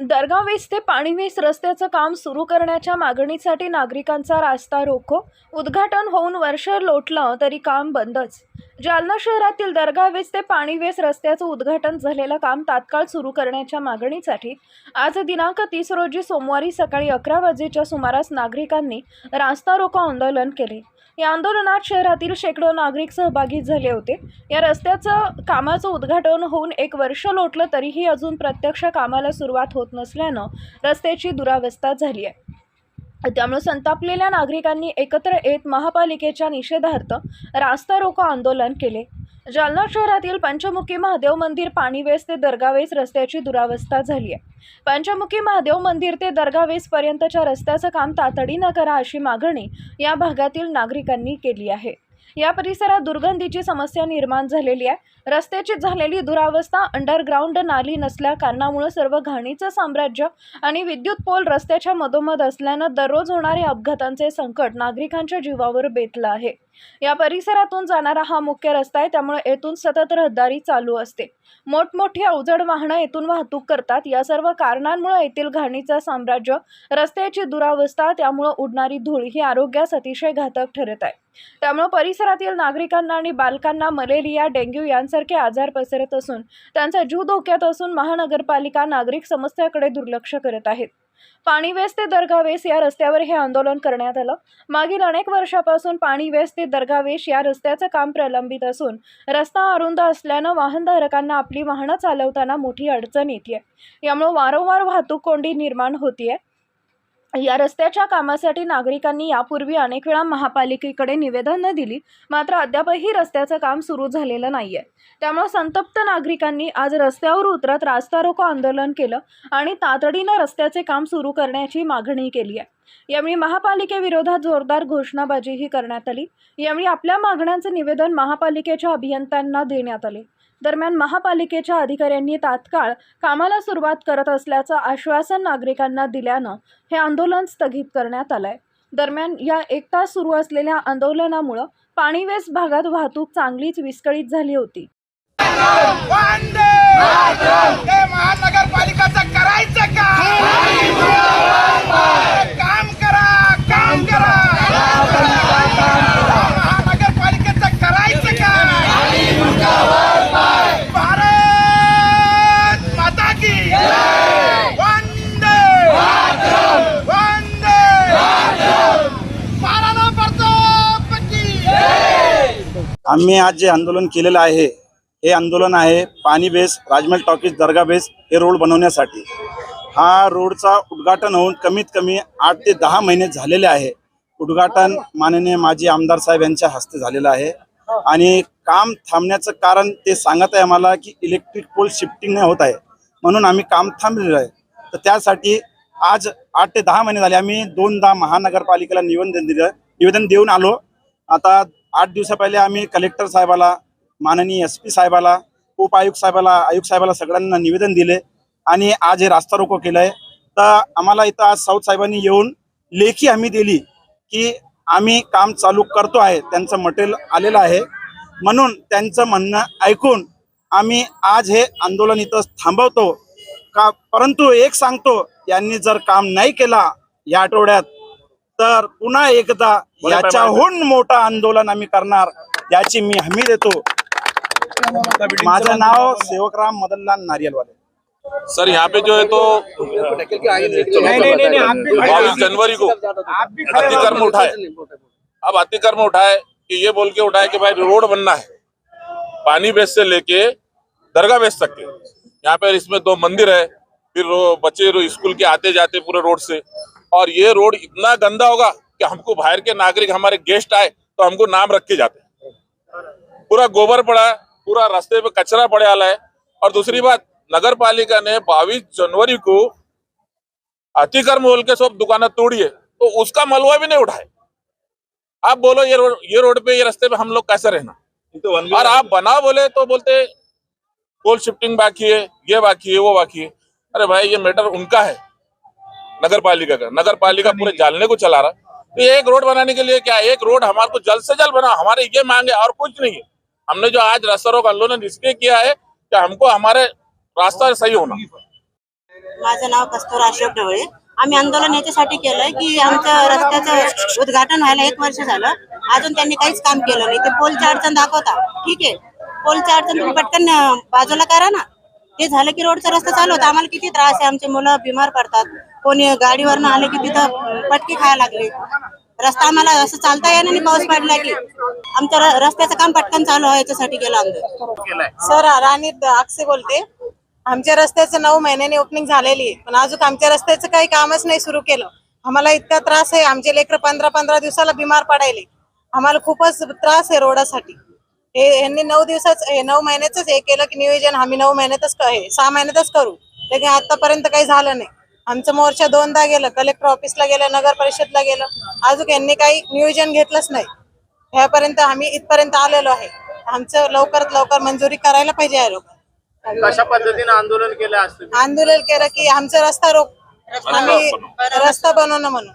दरगाव वीस ते पाणी वीस रस्त्याचं काम सुरू करण्याच्या मागणीसाठी नागरिकांचा रास्ता रोखो उद्घाटन होऊन वर्ष लोटलं तरी काम बंदच. जालना शहरातील दरगाव वीस ते पाणीवेस रस्त्याचं उद्घाटन झालेलं काम तात्काळ सुरू करण्याच्या मागणीसाठी आज दिनांक तीस रोजी सोमवारी सकाळी अकरा वाजेच्या सुमारास नागरिकांनी रास्ता रोको आंदोलन केले. या आंदोलनात शहरातील शेकडो नागरिक सहभागी झाले होते. या रस्त्याचं कामाचं उद्घाटन होऊन एक वर्ष लोटलं तरीही अजून प्रत्यक्ष कामाला सुरुवात होत नसल्यानं रस्त्याची दुरावस्था झाली आहे. त्यामुळे संतापलेल्या नागरिकांनी एकत्र येत महापालिकेच्या निषेधार्थ रास्ता रोको आंदोलन केले. जालना शहरातील पंचमुखी महादेव मंदिर पाणीवेस ते दर्गावेस रस्त्याची दुरावस्था झाली आहे. पंचमुखी महादेव मंदिर ते दर्गावेस पर्यंतच्या रस्त्याचं काम तातडीनं करा अशी मागणी या भागातील नागरिकांनी केली आहे. या परिसरात दुर्गंधीची समस्या निर्माण झालेली आहे. रस्त्याची झालेली दुरावस्था अंडरग्राऊंड नाली नसल्या कारणामुळे सर्व घाणीचं साम्राज्य आणि विद्युत पोल रस्त्याच्या मधोमध असल्यानं दररोज होणारे अपघातांचे संकट नागरिकांच्या जीवावर बेतलं आहे. या परिसरातून जाणारा हा मुख्य रस्ता आहे. त्यामुळे येथून सतत रहदारी चालू असते. मोठमोठी अवजड वाहनं येथून वाहतूक करतात. या सर्व कारणांमुळे येथील घाणीचं साम्राज्य रस्त्याची दुरावस्था त्यामुळे उडणारी धूळ ही आरोग्यास अतिशय घातक ठरत आहे. त्यामुळे परिसरातील नागरिकांना आणि बालकांना मलेरिया डेंग्यू यांसारखे आजार पसरत असून त्यांचा जीव धोक्यात असून महानगरपालिका नागरिक समस्याकडे दुर्लक्ष करत आहेत. पाणीवेस ते दर्गावेस या रस्त्यावर हे आंदोलन करण्यात आलं. मागील अनेक वर्षापासून पाणीवेस ते दर्गावेश या रस्त्याचं काम प्रलंबित असून रस्ता अरुंद असल्यानं वाहनधारकांना आपली वाहनं चालवताना मोठी अडचण येते यामुळे वारंवार वाहतूक कोंडी निर्माण होतीये. या रस्त्याच्या कामासाठी नागरिकांनी यापूर्वी अनेक वेळा महापालिकेकडे निवेदनं दिली मात्र अद्यापही रस्त्याचं काम सुरू झालेलं नाही आहे त्यामुळे संतप्त नागरिकांनी आज रस्त्यावर उतरत रास्ता रोको आंदोलन केलं आणि तातडीनं रस्त्याचे काम सुरू करण्याची मागणी केली आहे. यावेळी महापालिकेविरोधात जोरदार घोषणाबाजीही करण्यात आली. यावेळी आपल्या मागण्यांचं निवेदन महापालिकेच्या अभियंत्यांना देण्यात आले. दरम्यान महापालिकेच्या अधिकाऱ्यांनी तात्काळ कामाला सुरुवात करत असल्याचं आश्वासन नागरिकांना दिल्यानं हे आंदोलन स्थगित करण्यात आलंय. दरम्यान या एक तास सुरू असलेल्या आंदोलनामुळं पाणीवेस भागात वाहतूक चांगलीच विस्कळीत झाली होती. महानगरपालिकाचं करायचं का काम करा काम करा महानगरपालिकेचं करायचं का भारत माता की वंदे वंदे महाराणा प्रताप की आम्ही आज जे आंदोलन केलेलं आहे हे आंदोलन आहे पाणी बेस राजमहल टॉकीज दर्गा बेस हे रोड बनवण्यासाठी. हा रोडचा उद्घाटन होऊन कमीत कमी आठ ते दहा महिने झालेले आहे. उद्घाटन माननीय माजी आमदार साहेब यांच्या हस्ते झालेलं आहे. आणि काम थांबण्याचं कारण ते सांगत आहे आम्हाला की इलेक्ट्रिक पोल शिफ्टिंग नाही होत आहे. म्हणून आम्ही काम थांबलेलं आहे. तर त्यासाठी आज आठ ते दहा महिने झाले. आम्ही दोनदा महानगरपालिकेला निवेदन दिलं निवेदन देऊन आलो. आता आठ दिवसा पहिले आम्ही कलेक्टर साहेबाला माननीय एस पी साहेबाला उपआयुक्त साहेबाला आयुक्त साहेबाला सगळ्यांना निवेदन दिले आणि आज हे रास्ता रोको आहे तर आम्हाला इथं आज साऊथ साहेबांनी येऊन लेखी आम्ही दिली की आम्ही काम चालू करतो आहे त्यांचं मटेरियल आलेलं आहे. म्हणून त्यांचं म्हणणं ऐकून आम्ही आज हे आंदोलन इथं थांबवतो. का परंतु एक सांगतो यांनी जर काम नाही केला या आठवड्यात तर पुन्हा एकदा याच्याहून मोठं आंदोलन आम्ही करणार याची मी हमी देतो. माझं नाव सेवकराम मदनलाल नारियलवाले. सर यहाँ पे जो है तो बाईस जनवरी को अतिक्रम उठाए। अब अतिक्रम उठाए कि ये बोल के उठाए कि भाई रोड बनना है। पानी बेस से लेके दरगाह बेस तक के। यहाँ पे इसमें दो मंदिर है फिर बच्चे स्कूल के आते जाते पूरे रोड से। और ये रोड इतना गंदा होगा कि हमको बाहर के नागरिक हमारे गेस्ट आए तो हमको नाम रख के जाते पूरा गोबर पड़ा है पूरा रास्ते पे कचरा पड़े आला है। और दूसरी बात नगर पालिका ने 22 जनवरी को अतिक्रम बोल के सब दुकानें तोड़ी है तो उसका मलबा भी नहीं उठाए आप बोलो ये रोड ये रोड पे ये रास्ते पे हम लोग कैसे रहना? तो और आप बना बोले तो बोलते पोल शिफ्टिंग बाकी है ये बाकी है वो बाकी है। अरे भाई ये मैटर उनका है। नगर पालिका का नगर पालिका पूरे जालने को चला रहा। तो एक रोड बनाने के लिए क्या एक रोड हमारे को जल्द से जल्द बना हमारे ये मांगे और कुछ नहीं है। हमने जो आज रास्ता रोक आंदोलन इसलिए किया है कि हमको हमारे रास्ता सही होना। माझं नाव कस्तुरा अशोक ढवळे. आम्ही आंदोलन याच्यासाठी केलंय की आमचं रस्त्याचं उद्घाटन व्हायला एक वर्ष झालं. अजून त्यांनी काहीच काम केलं नाही. ते पोलची अडचण दाखवता. ठीक आहे. पोलची अडचण तुम्ही पटकन अं, बाजूला करा ना. ते झालं की रोडचा रस्ता चालू होता. आम्हाला किती त्रास आहे. आमचे मुलं बिमार पडतात. कोणी गाडीवरनं आले की तिथं पटकी खायला लागले. रस्ता आम्हाला असं चालता येणार नाही. पाऊस पडला की आमच्या रस्त्याचं काम पटकन चालू आहे. याच्यासाठी गेलो आम्ही. सर राणी अक्षय बोलते. आमच्या रस्त्याचं नऊ महिन्याने ओपनिंग झालेली आहे. पण अजून आमच्या रस्त्याचं काही कामच नाही सुरू केलं. आम्हाला इतका त्रास आहे. आमचे लेकर पंधरा पंधरा दिवसाला बिमार पडायले. आम्हाला खूपच त्रास आहे रोडासाठी. हे यांनी नऊ दिवसाच हे नऊ महिन्याच हे केलं की नियोजन आम्ही नऊ महिन्यातच हे सहा महिन्यातच करू. लेकिन आतापर्यंत काही झालं नाही. आमचं मोर्चा दोनदा गेलं. कलेक्टर ऑफिसला गेलं नगर परिषदला गेलं. अजून यांनी काही नियोजन घेतलंच नाही. ह्यापर्यंत आम्ही इथपर्यंत आलेलो आहे. आमचं लवकरात लवकर मंजुरी करायला पाहिजे आहे लोक कशा पद्धतीने आंदोलन केलं आंदोलन केलं की आमचा रस्ता रोक आम्ही रस्ता बनवणं म्हणून.